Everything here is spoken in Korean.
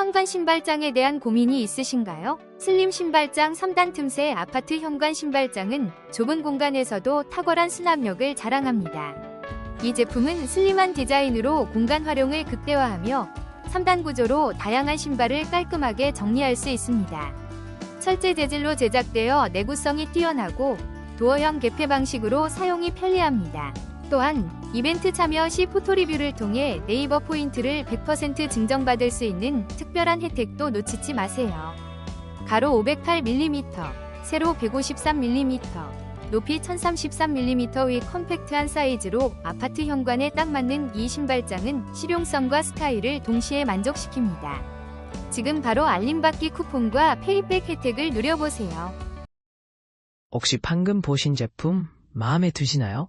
현관 신발장에 대한 고민이 있으신가요? 슬림 신발장 3단 틈새 아파트 현관 신발장은 좁은 공간에서도 탁월한 수납력을 자랑합니다. 이 제품은 슬림한 디자인으로 공간 활용을 극대화하며 3단 구조로 다양한 신발을 깔끔하게 정리할 수 있습니다. 철제 재질로 제작되어 내구성이 뛰어나고 도어형 개폐 방식으로 사용이 편리합니다. 또한 이벤트 참여 시 포토 리뷰를 통해 네이버 포인트를 100% 증정받을 수 있는 특별한 혜택도 놓치지 마세요. 가로 508mm, 세로 153mm, 높이 1033mm의 컴팩트한 사이즈로 아파트 현관에 딱 맞는 이 신발장은 실용성과 스타일을 동시에 만족시킵니다. 지금 바로 알림받기 쿠폰과 페이백 혜택을 누려보세요. 혹시 방금 보신 제품 마음에 드시나요?